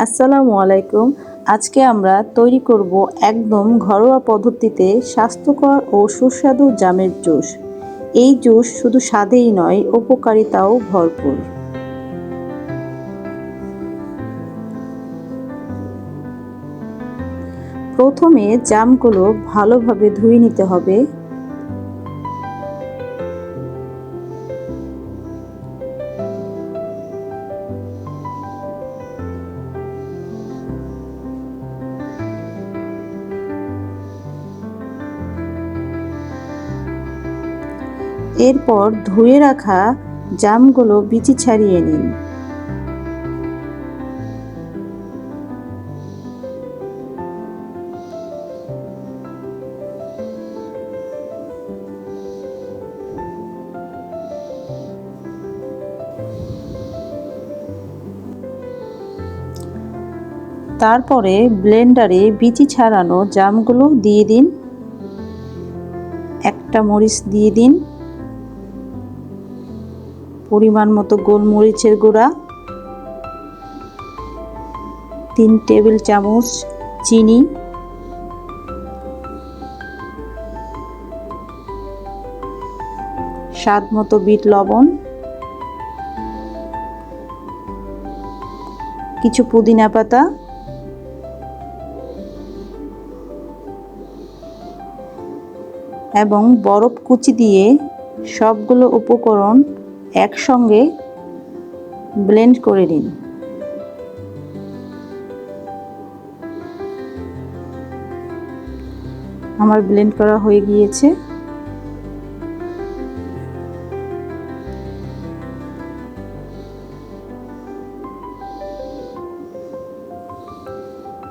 আসসালামু আলাইকুম। আজকে আমরা তৈরি করব একদম ঘরোয়া পদ্ধতিতে স্বাস্থ্যকর ও সুস্বাদু জামের জুস। এই জুস শুধু স্বাদেই নয়, উপকারিতাও ভরপুর। প্রথমে জামগুলো ভালোভাবে ধুয়ে নিতে হবে। এরপর ধুয়ে রাখা জামগুলো বিচি ছাড়িয়ে নিন। তারপরে ব্লেন্ডারে বিচি ছাড়ানো জামগুলো দিয়ে দিন। একটা মরিচ দিয়ে দিন। পরিমাণ মতো গোলমরিচের গুঁড়া, তিন টেবিল চামচ চিনি, স্বাদ মতো বিট লবণ, কিছু পুদিনা পাতা, এবং বরফ কুচি দিয়ে সবগুলো উপকরণ একসঙ্গে ব্লেন্ড করে নিন। আমার ব্লেন্ড করা হয়ে গিয়েছে।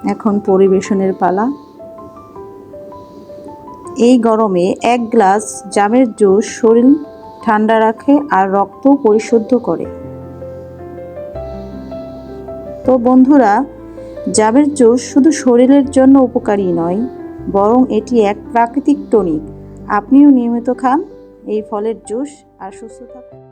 এখন পরিবেশনের পালা। এই গরমে এক গ্লাস জামের জুস শরীর ঠান্ডা রাখে আর রক্ত পরিশুদ্ধ করে। তো বন্ধুরা, জাবের জুস শুধু শরীরের জন্য উপকারী নয়, বরং এটি এক প্রাকৃতিক টনিক। আপনিও নিয়মিত খান, এই ফলের জুস, আর সুস্থ থাকুন।